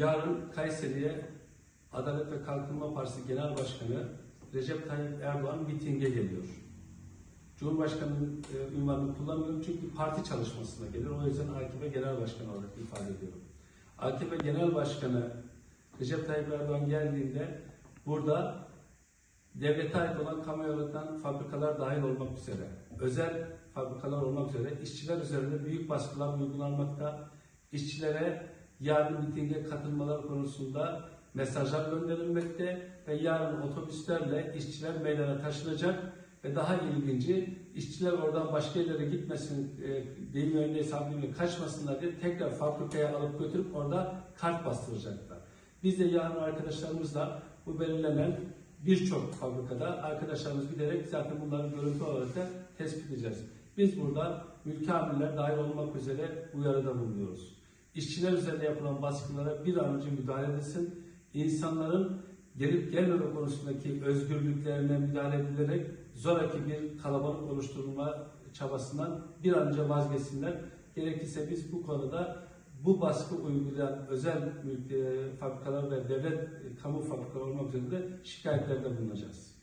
Yarın Kayseri'ye Adalet ve Kalkınma Partisi Genel Başkanı Recep Tayyip Erdoğan mitinge geliyor. Cumhurbaşkanı'nın e, ünvanını kullanmıyorum çünkü parti çalışmasına gelir. O yüzden AKP Genel Başkanı olarak ifade ediyorum. AKP Genel Başkanı Recep Tayyip Erdoğan geldiğinde burada devlete ait olan kamu yöneten fabrikalar dahil olmak üzere, özel fabrikalar olmak üzere işçiler üzerinde büyük baskılar uygulanmakta. İşçilere yarın mitinge katılmalar konusunda mesajlar gönderilmekte ve yarın otobüslerle işçiler meydana taşınacak ve daha ilginci işçiler oradan başka yerlere gitmesin, e, deyim örneği sahibiyle kaçmasınlar diye tekrar fabrikaya alıp götürüp orada kart bastıracaklar. Biz de yarın arkadaşlarımızla bu belirlenen birçok fabrikada arkadaşlarımız giderek zaten bunların görüntü olarak da tespit edeceğiz. Biz burada mülki amirler dahil olmak üzere uyarıda bulunuyoruz. İşçiler üzerinde yapılan baskılara bir an önce müdahale edilsin. İnsanların gelip gelmeme konusundaki özgürlüklerine müdahale edilerek zoraki bir kalabalık oluşturma çabasından bir an önce vazgeçsinler. Gerekirse biz bu konuda bu baskı uygulayan özel e, fabrikalar ve devlet e, kamu fabrikaları olmak üzere de şikayetlerde bulunacağız.